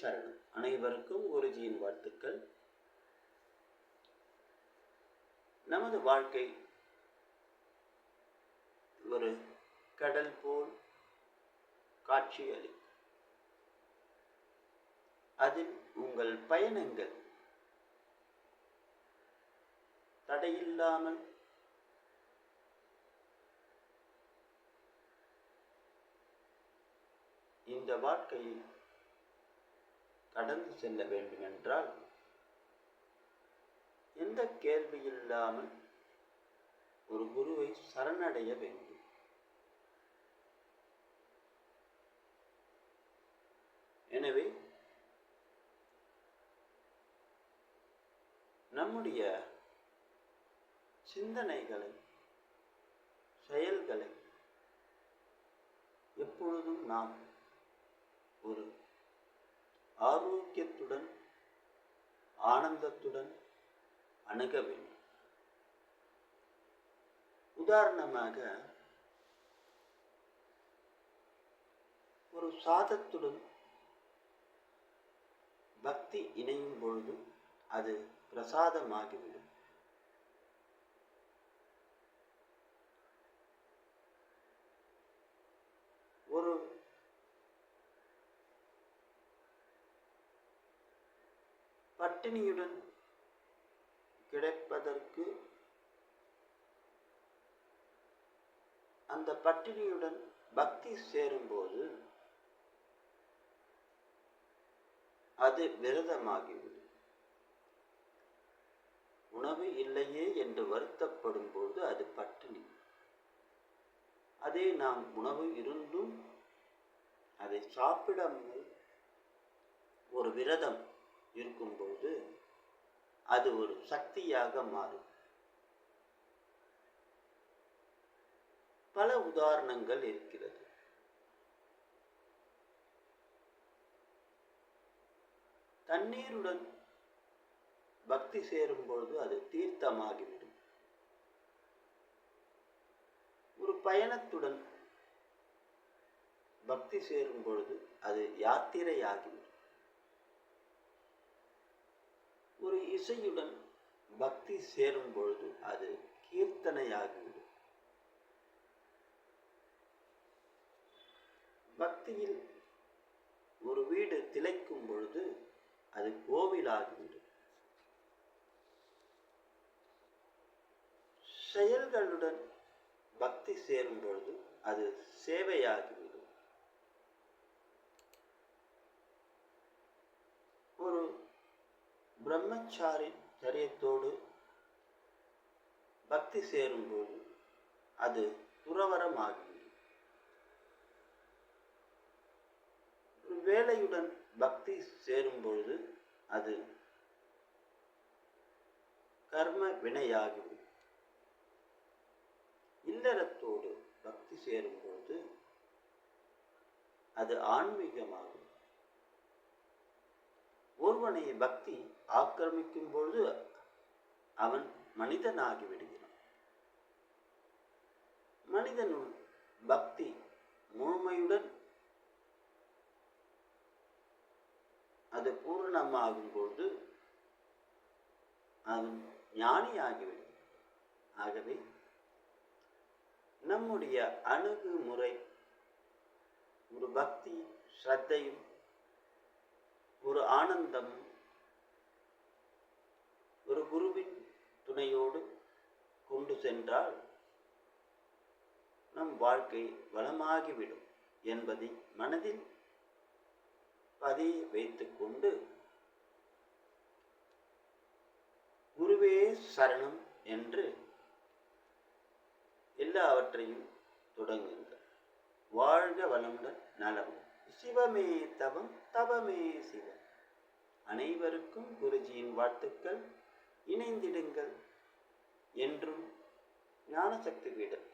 சரணம். அனைவருக்கும் குருஜியின் வாழ்த்துக்கள். நமது வாழ்க்கை ஒரு கடல் போல் காட்சியளிக்கும் அதில் உங்கள் பயணங்கள் தடையில்லாமல் இந்த வாழ்க்கையில் கடந்து செல்ல வேண்டுமென்றால் எந்த கேள்வி இல்லாமல் ஒரு குருவை சரணடைய வேண்டும். எனவே நம்முடைய சிந்தனைகளை செயல்களை எப்பொழுதும் நாம் ஒரு ஆரோக்கியத்துடன் ஆனந்தத்துடன் அணுக வேண்டும். உதாரணமாக ஒரு சாதத்துடன் பக்தி இணையும் பொழுது அது பிரசாதமாகிவிடும் ஒரு பட்டினியுடன் கிடைப்பதற்கு அந்த பட்டினியுடன் பக்தி சேரும்போது அது விரதமாகிவிடும். உணவு இல்லையே என்று வருத்தப்படும் போது அது பட்டினி. அதே நாம் உணவு இருந்தும் அதை சாப்பிடாமல் ஒரு விரதம் இருக்கும்போது அது ஒரு சக்தியாக மாறும். பல உதாரணங்கள் இருக்கிறது. தண்ணீருடன் பக்தி சேரும் பொழுது அது தீர்த்தமாகிவிடும். ஒரு பயணத்துடன் பக்தி சேரும் பொழுது அது யாத்திரையாகிவிடும் ஒரு இசையுடன் பக்தி சேரும் பொழுது அது கீர்த்தனையாகிவிடும். பக்தியில் ஒரு வீடு திளைக்கும் பொழுது அது கோவிலாகிவிடும். செயல்களுடன் பக்தி சேரும் பொழுது அது சேவையாகிவிடும் ஒரு பிரம்மச்சாரி சரியத்தோடு பக்தி சேரும்போது அது துறவரமாகிவிடும் வேலையுடன் பக்தி சேரும்பொழுது அது கர்ம வினையாகிவிடும் இல்லறத்தோடு பக்தி சேரும்பொழுது அது ஆன்மீகமாகும். ஒருவனை பக்தி ஆக்கிரமிக்கும் பொழுது அவன் மனிதனாகி விடுகிறான். மனிதனுள் பக்தி முழுமையுடன் அது பூரணமாகும் பொழுது அவன் ஞானியாகிவிடும் ஆகவே நம்முடைய அணுகுமுறை ஒரு பக்தி ஸ்ரத்தையும் ஒரு ஆனந்தம் ஒரு குருவின் துணையோடு கொண்டு சென்றால் நம் வாழ்க்கை வளமாகிவிடும் என்பதை மனதில் பதிய வைத்துக்கொண்டு குருவே சரணம் என்று எல்லாவற்றையும் தொடங்குங்கள். வாழ்க வளமுடன் நலமுடன் சிவமே தவம் தவமே சிவம். அனைவருக்கும் குருஜியின் வாழ்த்துக்கள். இணைந்திடுங்கள். என்றும் ஞானசக்தி பீடம்.